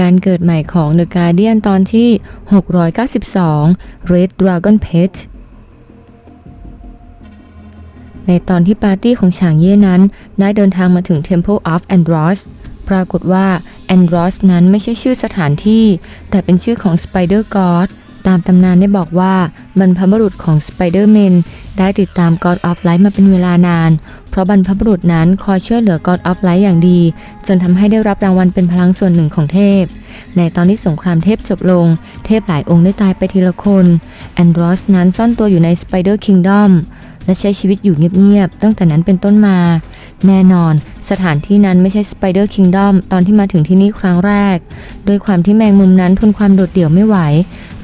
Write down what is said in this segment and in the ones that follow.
การเกิดใหม่ของ The Guardian ตอนที่ 692 Red Dragon Pet ในตอนที่ปาร์ตี้ของฉางเย่นั้น ได้เดินทางมาถึง Temple of Andros ปรากฏว่า Andros นั้นไม่ใช่ชื่อสถานที่ แต่เป็นชื่อของ Spider God ตามตำนานได้บอกว่าบรรพบุรุษของ Spider-Man ได้ติดตาม God of Light มาเป็นเวลานาน เพราะบรรพบุรุษนั้นคอยช่วยเหลือ God of Light อย่างดี จนทำให้ได้รับรางวัลเป็นพลังส่วนหนึ่งของเทพ ในตอนที่สงครามเทพจบลง เทพหลายองค์ได้ตายไปทีละคน แอนดรอสนั้นซ่อนตัวอยู่ใน Spider Kingdom และใช้ชีวิตอยู่เงียบๆ ตั้งแต่นั้นเป็นต้นมา แน่นอน สถานที่นั้นไม่ใช่ Spider Kingdom ตอนที่มาถึงที่นี่ครั้งแรก โดยความที่แมงมุมนั้นทนความโดดเดี่ยวไม่ไหว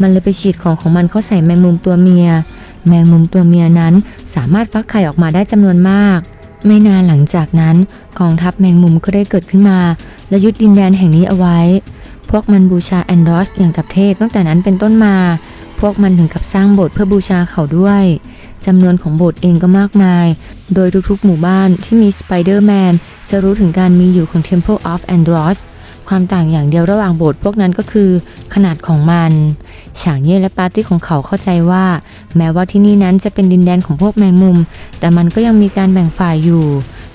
มันเลยไปฉีดของของมันเข้าใส่แมงมุมตัวเมีย แมงมุมตัวเมียนั้นสามารถฟักไข่ออกมาได้จำนวนมาก ไม่นานหลังจากนั้นกองทัพแมงมุมก็ได้เกิดขึ้นมา และยึดดินแดนแห่งนี้เอาไว้ พวกมันบูชาแอนดรอสอย่างกับเทพตั้งแต่นั้นเป็นต้นมา พวกมันถึงกับสร้างโบสถ์เพื่อบูชาเขาด้วยจำนวนของโบสถ์เองก็มากมาย โดยทุกๆ หมู่บ้านที่มีสไปเดอร์แมนจะรู้ถึงการมีอยู่ของ Temple of Andros ความต่างอย่างเดียวระหว่างโบสถ์พวกนั้นก็คือขนาดของมัน ฉางเย่และปาร์ตี้ของเขาเข้าใจว่า แม้ว่าที่นี่นั้นจะเป็นดินแดนของพวกแมงมุม แต่มันก็ยังมีการแบ่งฝ่ายอยู่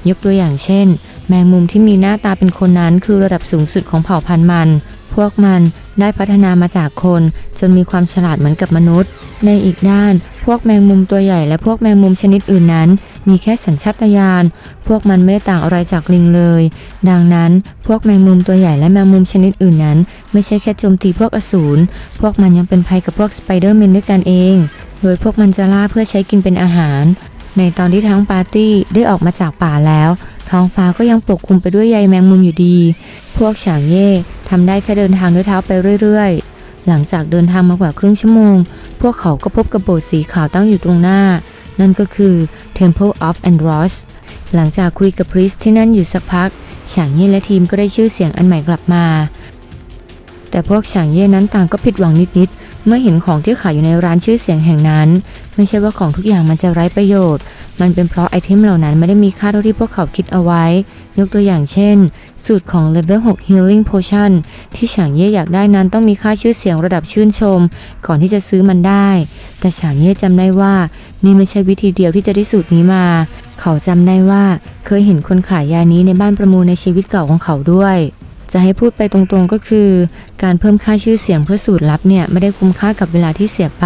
ยกตัวอย่างเช่น แมงมุมที่มีหน้าตาเป็นคนนั้นคือระดับสูงสุดของเผ่าพันธุ์มัน พวกมันได้พัฒนามาจากคน จนมีความฉลาดเหมือนกับมนุษย์ ในอีกด้าน พวกแมงมุมตัวใหญ่และพวกแมงมุมชนิดอื่นนั้น มีแค่สัญชาตญาณพวกมันไม่ได้ต่างอะไรจากลิงเลย ดังนั้นพวกแมงมุมตัวใหญ่และแมงมุมชนิดอื่นนั้น ไม่ใช่แค่โจมตีพวกอสูรพวกมันยังเป็นภัยกับพวกสไปเดอร์แมนด้วยกันเอง โดยพวกมันจะล่าเพื่อใช้กินเป็นอาหาร ในตอนที่ทั้งปาร์ตี้ได้ออกมาจากป่าแล้ว ท้องฟ้าก็ยังปกคลุมไปด้วยใยแมงมุมอยู่ดี พวกฉางเย่ทำได้แค่เดินทางด้วยเท้าไปเรื่อยๆหลังจากเดินทางมากว่าครึ่งชั่วโมง พวกเขาก็พบกับโบสถ์สีขาวตั้งอยู่ตรงหน้า นั่นก็คือ Temple of Andros หลังจากคุยกับพริสที่นั่นอยู่สักพัก ฉางเย่และทีมก็ได้ชื่อเสียงอันใหม่กลับมา แต่พวกฉางเย่นั้นต่างก็ผิดหวังนิดๆ เมื่อเห็นของที่ขายอยู่ในร้านชื่อเสียงแห่งนั้น ไม่ใช่ว่าของทุกอย่างมันจะไร้ประโยชน์ มันเป็นเพราะไอเทมเหล่านั้นไม่ได้มีค่าเท่าที่พวกเขาคิดเอาไว้ ยกตัวอย่างเช่น สูตรของ Level 6 Healing Potion ที่ฉางเย่อยากได้นั้นต้องมีค่าชื่อเสียงระดับชื่นชม ก่อนที่จะซื้อมันได้ แต่ฉางเย่จำได้ว่านี่ไม่ใช่วิธีเดียวที่จะได้สูตรนี้มา เขาจำได้ว่าเคยเห็นคนขายยานี้ในบ้านประมูลในชีวิตเก่าของเขาด้วย จะให้พูดไปตรงๆก็คือ การเพิ่มค่าชื่อเสียงเพื่อสูตรลับเนี่ยไม่ได้คุ้มค่ากับเวลาที่เสียไป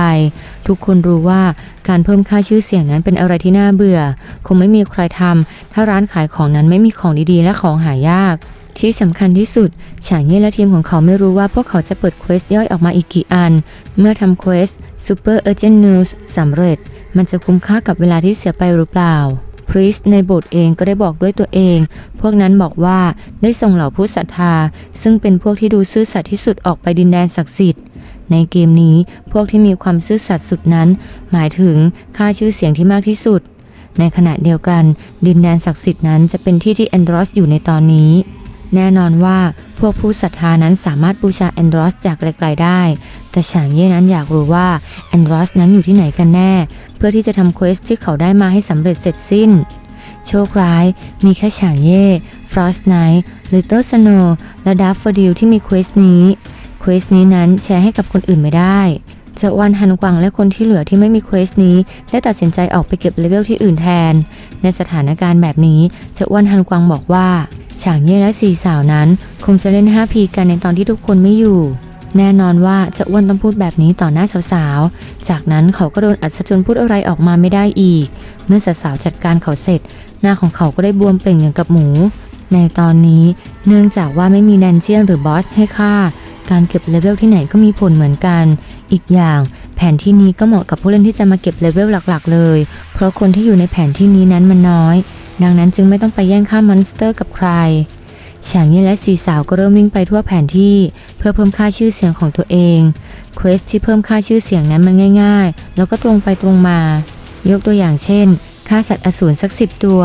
ทุกคนรู้ว่าการเพิ่มค่าชื่อเสียงนั้นเป็นอะไรที่น่าเบื่อ คงไม่มีใครทำถ้าร้านขายของนั้นไม่มีของดีๆ และของหายาก ที่สำคัญที่สุดฉางเย่และทีมของเขาไม่รู้ว่าพวกเขาจะเปิดเควสย่อยออกมาอีกกี่อัน เมื่อทำเควส Super Urgent News สำเร็จ มันจะคุ้มค่ากับเวลาที่เสียไปหรือเปล่า พริสในโบสถ์เองก็ได้บอกด้วยตัวเอง พวกนั้นบอกว่าได้ส่งเหล่าผู้ศรัทธา ซึ่งเป็นพวกที่ดูซื่อสัตย์ที่สุดออกไปดินแดนศักดิ์สิทธิ์ในเกมนี้พวกที่มีความซื่อสัตย์สุดนั้น หมายถึงค่าชื่อเสียงที่มากที่สุด ในขณะเดียวกัน ดินแดนศักดิ์สิทธิ์นั้นจะเป็นที่ที่แอนดรอสอยู่ในตอนนี้ แน่นอนว่าพวกผู้ศรัทธานั้นสามารถบูชาแอนดรอสจากไกลๆได้ แต่ฉางเย่นั้นอยากรู้ว่าแอนดรอสนั้นอยู่ที่ไหนกันแน่ เพื่อที่จะทำเควสที่เขาได้มาให้สำเร็จเสร็จสิ้น โชคร้ายมีแค่ฉางเย่ฟรอสไนท์ลิตเติ้ลสโนและดัฟเฟอร์ดิลที่มีเควสนี้เควสนี้นั้นแชร์ให้กับคนอื่นไม่ได้เจ้าวันฮันกวังและคนที่เหลือที่ไม่มีเควสนี้ได้ตัดสินใจออกไปเก็บเลเวลที่อื่นแทน ในสถานการณ์แบบนี้เจ้าวันฮันกวังบอกว่าฉางเย่และสี่สาวนั้น คงจะเล่น 5P กันในตอนที่ทุกคนไม่อยู่ แน่นอนว่าจะอ้วนต้องพูดแบบนี้ต่อหน้าสาวๆ จากนั้นเขาก็โดนอัดซะจนพูดอะไรออกมาไม่ได้อีก เมื่อสาวๆจัดการเขาเสร็จ หน้าของเขาก็ได้บวมเปล่งอย่างกับหมู ในตอนนี้เนื่องจากว่าไม่มีแดนเจียนหรือบอสให้ฆ่า การเก็บเลเวลที่ไหนก็มีผลเหมือนกัน อีกอย่างแผนที่นี้ก็เหมาะกับผู้เล่นที่จะมาเก็บเลเวลหลักๆ เลย เพราะคนที่อยู่ในแผนที่นี้นั้นมันน้อย ดังนั้นจึงไม่ต้องไปแย่งฆ่ามอนสเตอร์กับใคร ฉางเย่และสีสาวก็เริ่มวิ่งไปทั่วแผนที่เพื่อเพิ่มค่าชื่อเสียงของตัวเองเควสที่เพิ่มค่าชื่อเสียงนั้นมันง่าย ๆ แล้วก็ตรงไปตรงมา ยกตัวอย่างเช่นค่าสัตว์อสูรสักสิบตัว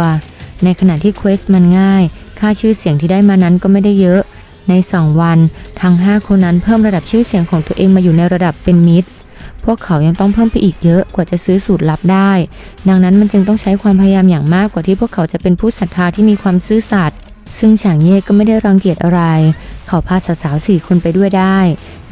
ในขณะที่เควสมันง่าย ค่าชื่อเสียงที่ได้มานั้นก็ไม่ได้เยอะ ใน 2 วัน ทั้ง 5 คนนั้นเพิ่มระดับชื่อเสียงของตัวเองมาอยู่ในระดับเป็นมิตร พวกเขายังต้องเพิ่มไปอีกเยอะกว่าจะซื้อสูตรลับได้ ดังนั้นมันจึงต้องใช้ความพยายามอย่างมากกว่าที่พวกเขาจะเป็นผู้ศรัทธาที่มีความซื่อสัตย์ ซึ่งฉางเย่ก็ไม่ได้รังเกียจอะไร เขาพาสาวๆสี่คนไปด้วยได้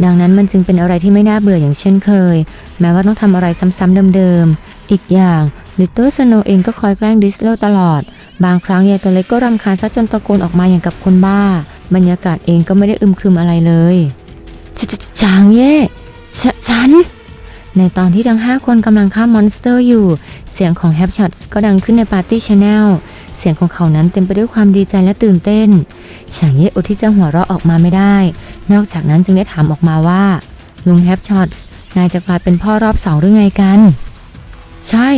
ดังนั้นมันจึงเป็นอะไรที่ไม่น่าเบื่ออย่างเช่นเคย แม้ว่าต้องทำอะไรซ้ำๆเดิมๆ อีกอย่างลิตเติ้ลสโนเองก็คอยแกล้งดิสโลตลอด บางครั้งยายตัวเล็กก็รำคาญซะจนตะโกนออกมาอย่างกับคนบ้า บรรยากาศเองก็ไม่ได้อึมครึมอะไรเลยฉางเย่ฉฉัน ในตอนที่ทั้ง5คนกำลังฆ่ามอนสเตอร์อยู่ เสียงของแฮปช็อตก็ดังขึ้นในปาร์ตี้ชาแนล เสียงของเขานั้นเต็มไปด้วยความดีใจและตื่นเต้นฉางเย่อดที่จะหัวเราะออกมาไม่ได้ นอกจากนั้นจึงได้ถามออกมาว่า ลุงแฮปช็อตนายจะกลายเป็นพ่อรอบสองหรือไงกัน ใช่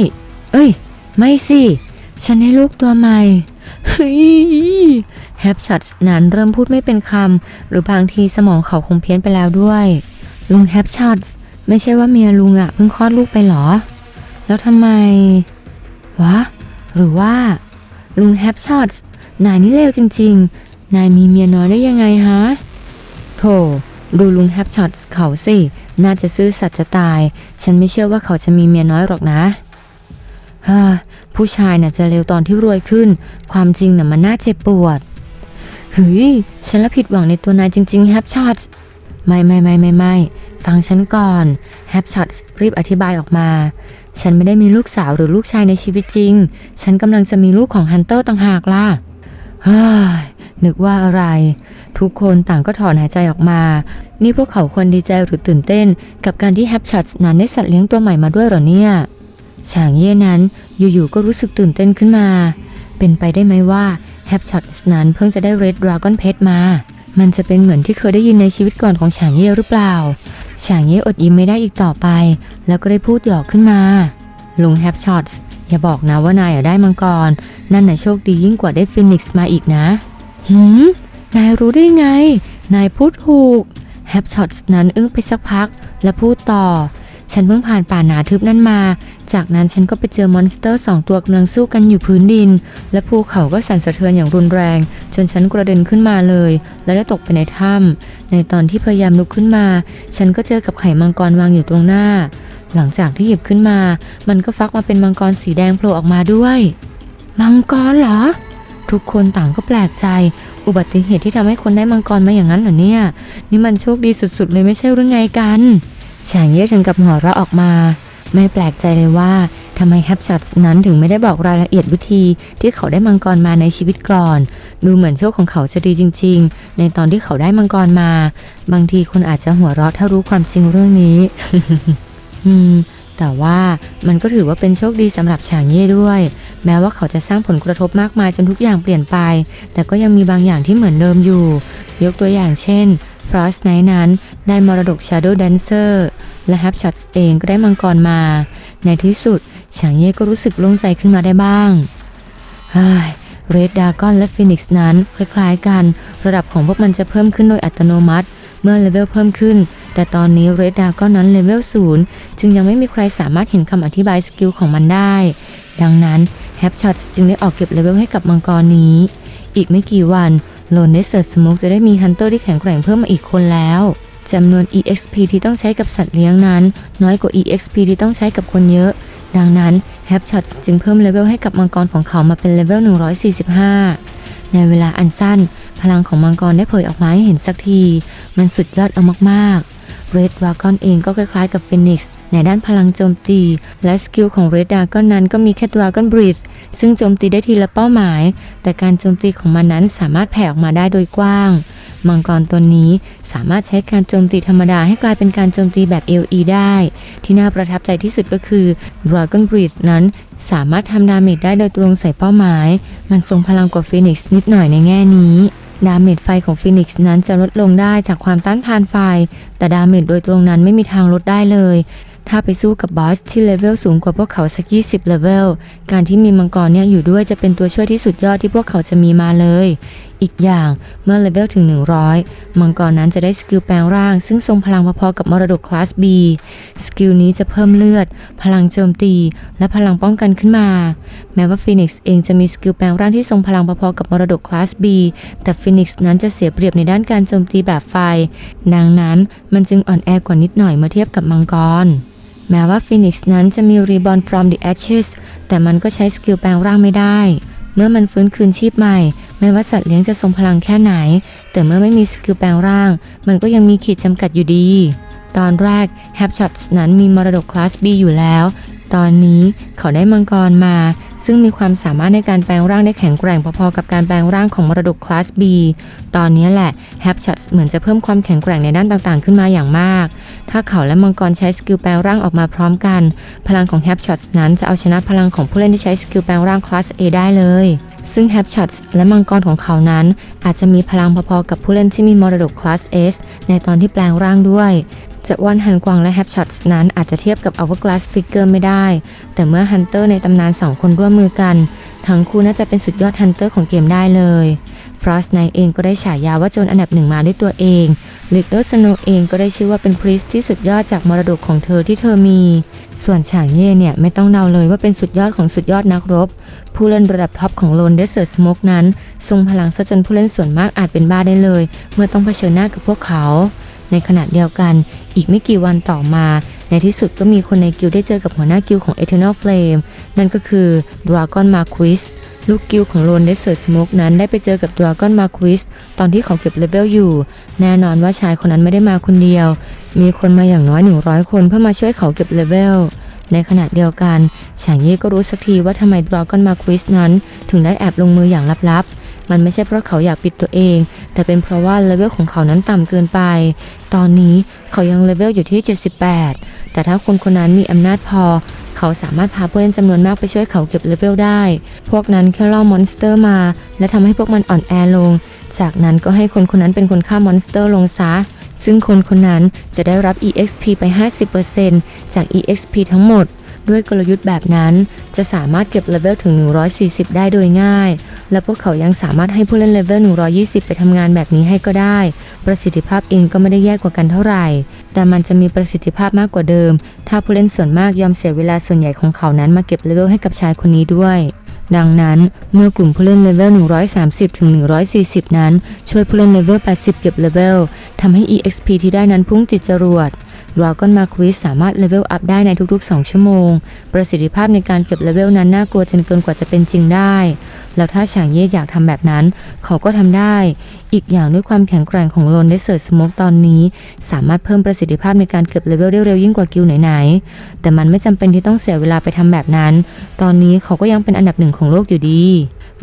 เอ้ย ไม่สิ ฉันให้ลูกตัวใหม่เฮ้ยแฮปช็อตนั้นเริ่มพูดไม่เป็นคำหรือบางทีสมองเขาคงเพี้ยนไปแล้วด้วย ลุงแฮปช็อตไม่ใช่ว่าเมียลุงอะเพิ่งคลอดลูกไปหรอ แล้วทำไม วะ หรือว่า ลุงแฮปช็อตนายนี่เลวจริง ๆ นายมีเมียน้อยได้ยังไงฮะโถดูลุงแฮปช็อตเขาสิ น่าจะซื่อสัตย์จะตาย ฉันไม่เชื่อว่าเขาจะมีเมียน้อยหรอกนะฮ่าผู้ชายน่ะจะเลวตอนที่รวยขึ้น ความจริงน่ะมันน่าเจ็บปวดเฮ้ยฉันละผิดหวังในตัวนายจริง ๆ แฮปช็อตไม่ไม่ไม่ไม่ไม่ฟังฉันก่อน แฮปช็อตรีบอธิบายออกมา ฉันไม่ได้มีลูกสาวหรือลูกชายในชีวิตจริง ฉันกำลังจะมีลูกของฮันเตอร์ต่างหากล่ะเฮ้ยนึกว่าอะไร ทุกคนต่างก็ถอนหายใจออกมา นี่พวกเขาควรดีใจหรือตื่นเต้น กับการที่แฮปช็อตนั้นได้สัตว์เลี้ยงตัวใหม่มาด้วยหรอเนี่ยฉางเย่นั้นอยู่ๆก็รู้สึกตื่นเต้นขึ้นมา เป็นไปได้ไหมว่าแฮปช็อตนั้นเพิ่งจะได้เรดดราก้อนเพชรมา มันจะเป็นเหมือนที่เคยได้ยินในชีวิตก่อนของฉางเย่หรือเปล่า ฉางเย่อดยิ้มไม่ได้อีกต่อไป แล้วก็ได้พูดหยอกขึ้นมา ลุงแฮปช็อตส์อย่าบอกนะว่านายอะได้มังกร นั่นน่ะโชคดียิ่งกว่าได้ฟินิกซ์มาอีกนะ หืม นายรู้ได้ไง นายพูดถูก แฮปช็อตส์นั้นอึ้งไปสักพัก และพูดต่อ ฉันเพิ่งผ่านป่าหนาทึบนั่นมา จากนั้นฉันก็ไปเจอมอนสเตอร์สองตัวกำลังสู้กันอยู่พื้นดิน และภูเขาก็สั่นสะเทือนอย่างรุนแรง จนฉันกระเด็นขึ้นมาเลย และได้ตกไปในถ้ำในตอนที่พยายามลุกขึ้นมา ฉันก็เจอกับไข่มังกรวางอยู่ตรงหน้า หลังจากที่หยิบขึ้นมา มันก็ฟักมาเป็นมังกรสีแดงโผล่ออกมาด้วย มังกรเหรอ ทุกคนต่างก็แปลกใจ อุบัติเหตุที่ทำให้คนได้มังกรมาอย่างนั้นเหรอเนี่ย นี่มันโชคดีสุดๆ เลยไม่ใช่หรือไงกัน ฉางเย่ถึงกับหัวเราะออกมา ไม่แปลกใจเลยว่าทำไมแฮปช็อตนั้นถึงไม่ได้บอกรายละเอียดวิธีที่เขาได้มังกรมาในชีวิตก่อน ดูเหมือนโชคของเขาจะดีจริง ๆ ในตอนที่เขาได้มังกรมา บางทีคนอาจจะหัวเราะถ้ารู้ความจริงเรื่องนี้ อืมแต่ว่ามันก็ถือว่าเป็นโชคดีสำหรับฉางเย่ด้วย แม้ว่าเขาจะสร้างผลกระทบมากมายจนทุกอย่างเปลี่ยนไป แต่ก็ยังมีบางอย่างที่เหมือนเดิมอยู่ ยกตัวอย่างเช่น Frost Knight นั้น ได้มรดก Shadow Dancer และ h a p s h o t เองก็ได้มังกรมา ในที่สุดฉางเย่ก็รู้สึกโล่งใจขึ้นมาได้บ้างเฮ้ยเรดดากอนและฟินิกซ์นั้น คล้ายๆกัน ระดับของพวกมันจะเพิ่มขึ้นโดยอัตโนมัติ เมื่อเลเวลเพิ่มขึ้น แต่ตอนนี้เรดดากอนนั้นเลเวลศูนย์จึงยังไม่มีใครสามารถเห็นคำอธิบายสกิลของมันได้ ดังนั้นแฮปช็อตจึงได้ออกเก็บเลเวลให้กับมังกรนี้ อีกไม่กี่วันโลนเนสเซอร์สโมกจะได้มีฮันเตอร์ที่แข็งแกร่งเพิ่มมาอีกคนแล้ว จำนวน EXP ที่ต้องใช้กับสัตว์เลี้ยงนั้น น้อยกว่า EXP ที่ต้องใช้กับคนเยอะ ดังนั้นแฮปช็อตจึงเพิ่มเลเวลให้กับมังกรของเขามาเป็นเลเวล 145 ในเวลาอันสั้น พลังของมังกรได้เผยออกมาให้เห็นสักที มันสุดยอดเอามากๆ Red Dragon เองก็คล้ายๆกับ Phoenix ในด้านพลังโจมตี และสกิลของ Red Dragon นั้นก็มีแค่ Dragon Breath ซึ่งโจมตีได้ทีละเป้าหมาย แต่การโจมตีของมันนั้นสามารถแผ่ออกมาได้โดยกว้าง มังกรตัวนี้สามารถใช้การโจมตีธรรมดาให้กลายเป็นการโจมตีแบบ LE ได้ ที่น่าประทับใจที่สุดก็คือ Dragon Breath นั้นสามารถทำดาเมจได้โดยตรงใส่เป้าหมาย มันทรงพลังกว่า Phoenix นิดหน่อยในแง่นี้ดาเมจไฟของฟินิกซ์นั้นจะลดลงได้จากความต้านทานไฟ แต่ดาเมจโดยตรงนั้นไม่มีทางลดได้เลย ถ้าไปสู้กับบอสที่เลเวลสูงกว่าพวกเขาสัก 20 เลเวล การที่มีมังกรเนี่ยอยู่ด้วยจะเป็นตัวช่วยที่สุดยอดที่พวกเขาจะมีมาเลย อีกอย่างเมื่อเลเวลถึง 100 มังกรนั้นจะได้สกิลแปลงร่าง ซึ่งทรงพลังพอๆกับมรดกคลาส B สกิลนี้จะเพิ่มเลือด พลังโจมตี และพลังป้องกันขึ้นมา แม้ว่าฟีนิกซ์เองจะมีสกิลแปลงร่างที่ทรงพลังพอๆกับมรดกคลาส B แต่ฟีนิกซ์นั้นจะเสียเปรียบในด้านการโจมตีแบบไฟ ดังนั้นมันจึงอ่อนแอกว่านิดหน่อยเมื่อเทียบกับมังกร แม้ว่าฟินิกซ์นั้นจะมี Reborn from the Ashes แต่มันก็ใช้สกิลแปลงร่างไม่ได้ เมื่อมันฟื้นคืนชีพใหม่แม้ว่าสัตว์เลี้ยงจะทรงพลังแค่ไหน แต่เมื่อไม่มีสกิลแปลงร่าง มันก็ยังมีขีดจำกัดอยู่ดี ตอนแรกแฮปช็อตนั้นมีมรดกคลาส B อยู่แล้ว ตอนนี้เขาได้มังกรมา ซึ่งมีความสามารถในการแปลงร่างได้แข็งแกร่งพอๆกับการแปลงร่างของมรดกคลาส B ตอนนี้แหละ h a p s h o t เหมือนจะเพิ่มความแข็งแกร่งในด้านต่างๆ ขึ้นมาอย่างมาก ถ้าเขาและมังกรใช้สกิลแปลงร่างออกมาพร้อมกัน พลังของ h a p s h o t นั้นจะเอาชนะพลังของผู้เล่นที่ใช้สกิลแปลงร่างคลาส A ได้เลยซึ่ง h a p s h o t และมังกรของเขานั้น อาจจะมีพลังพอๆกับผู้เล่นที่มีมรดกคลาส S ในตอนที่แปลงร่างด้วย จะวันฮันกวางและ h a p s h o t นั้นอาจจะเทียบกับ Hourglass Figure ไม่ได้ แต่เมื่อฮันเตอร์ในตำนาน 2 คนร่วมมือกัน ทั้งคู่น่าจะเป็นสุดยอดฮันเตอร์ของเกมได้เลยฟรอสไนเองก็ได้ฉายาว่าโจรอันดับหนึ่งมาด้วยตัวเองลิตเติ้ลสโนเองก็ได้ชื่อว่าเป็นพริสที่สุดยอดจากมรดกของเธอที่เธอมี ส่วนฉางเย่เนี่ยไม่ต้องเดาเลยว่าเป็นสุดยอดของสุดยอดนักรบ ผู้เล่นระดับท็อปของโลนเดสเซอร์สโมกนั้น ทรงพลังซะจนผู้เล่นส่วนมากอาจเป็นบ้าได้เลย เมื่อต้องเผชิญหน้ากับพวกเขา ในขณะเดียวกัน อีกไม่กี่วันต่อมา ในที่สุดก็มีคนในกิลได้เจอกับหัวหน้ากิลของ Eternal Flame นั่นก็คือ Dragon Marquis ลูกกิลของโลนเดสเซอร์สโมกนั้นได้ไปเจอกับ Dragon Marquis ตอนที่เขาเก็บเลเวลอยู่ แน่นอนว่าชายคนนั้นไม่ได้มาคนเดียว มีคนมาอย่างน้อย 100 คนเพื่อมาช่วยเขาเก็บเลเวล ในขณะเดียวกันฉางเย่ก็รู้สักทีว่าทำไม Dragon Marquis นั้น ถึงได้แอบลงมืออย่างลับๆ มันไม่ใช่เพราะเขาอยากปิดตัวเอง แต่เป็นเพราะว่าเลเวลของเขานั้นต่ำเกินไป ตอนนี้เขายังเลเวลอยู่ที่ 78 แต่ถ้าคนคนนั้นมีอำนาจพอ เขาสามารถพาผู้เล่นจำนวนมากไปช่วยเขาเก็บเลเวลได้ พวกนั้นแค่ล่อมอนสเตอร์มา และทำให้พวกมันอ่อนแอลง จากนั้นก็ให้คนคนนั้นเป็นคนฆ่ามอนสเตอร์ลงซะซึ่งคนคนนั้นจะได้รับ EXP ไป 50%จาก EXP ทั้งหมด ด้วยกลยุทธ์แบบนั้น จะสามารถเก็บเลเวลถึง 140 ได้โดยง่าย และพวกเขายังสามารถให้ผู้เล่นเลเวล 120 ไปทำงานแบบนี้ให้ก็ได้ ประสิทธิภาพเองก็ไม่ได้แย่กว่ากันเท่าไหร่ แต่มันจะมีประสิทธิภาพมากกว่าเดิม ถ้าผู้เล่นส่วนมากยอมเสียเวลาส่วนใหญ่ของเขานั้นมาเก็บเลเวลให้กับชายคนนี้ด้วยดังนั้นเมื่อกลุ่มผู้เล่นเลเวล 130 ถึง 140 นั้น ช่วยผู้เล่นเลเวล 80 เก็บเลเวลทำให้ EXP ที่ได้นั้นพุ่งติดจรวด Dragon Marquis สามารถเลเวลอัพได้ในทุก ๆ 2 ชั่วโมง ประสิทธิภาพในการเก็บเลเวลนั้นน่ากลัวจนเกินกว่าจะเป็นจริงได้ แล้วถ้าฉางเย่อยากทำแบบนั้น เขาก็ทำได้ อีกอย่างด้วยความแข็งแกร่งของโลนเดสเซอร์ชสมกตอนนี้ สามารถเพิ่มประสิทธิภาพในการเก็บเลเวลได้เร็วยิ่งกว่ากิลไหนๆ แต่มันไม่จำเป็นที่ต้องเสียเวลาไปทำแบบนั้น ตอนนี้เขาก็ยังเป็นอันดับหนึ่งของโลกอยู่ดี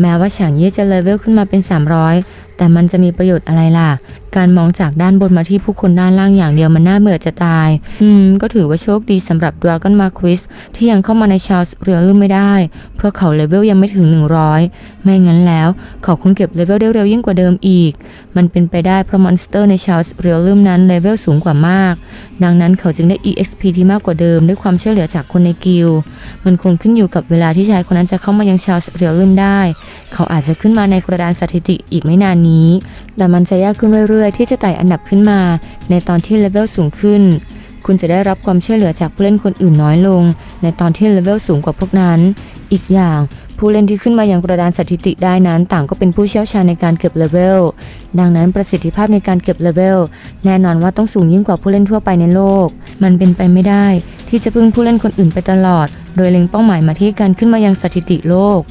แม้ว่าฉางเย่จะเลเวลขึ้นมาเป็น 300 แต่มันจะมีประโยชน์อะไรล่ะ การมองจากด้านบนมาที่ผู้คนด้านล่างอย่างเดียวมันน่าเบื่อจะตาย อืม ก็ถือว่าโชคดีสำหรับ Dragon Marquis ที่ยังเข้ามาในชาร์ลส์เรือลืมไม่ได้ เพราะเขาเลเวลยังไม่ถึง 100 ไม่งั้นแล้ว เขาคงเก็บเลเวลได้เร็วยิ่งกว่าเดิมอีก มันเป็นไปได้เพราะมอนสเตอร์ในชาร์ลส์เรือลืมนั้นเลเวลสูงกว่ามาก ดังนั้นเขาจึงได้ EXP ที่มากกว่าเดิมด้วยความช่วยเหลือจากคนในกิลด์มันคงขึ้นอยู่กับเวลาที่ชายคนนั้นจะเข้ามายังชาร์ลส์เรือลืมได้ เขาอาจจะขึ้นมาในกระดานสถิติอีกไม่นานนี้ แต่มันจะยากขึ้นเรื่อยๆ ที่จะไต่อันดับขึ้นมา ในตอนที่เลเวลสูงขึ้น คุณจะได้รับความช่วยเหลือจากผู้เล่นคนอื่นน้อยลง ในตอนที่เลเวลสูงกว่าพวกนั้น อีกอย่างผู้เล่นที่ขึ้นมาอยังกระดานสถิติได้นั้นต่างก็เป็นผู้เชี่ยวชาญในการเก็บเลเวล ดังนั้นประสิทธิภาพในการเก็บเลเวลแน่นอนว่าต้องสูงยิ่งกว่าผู้เล่นทั่วไปในโลก มันเป็นไปไม่ได้ ที่จะพึ่งผู้เล่นคนอื่นไปตลอด โดยเล็งเป้าหมายมาที่การขึ้นมายังสถิติโลก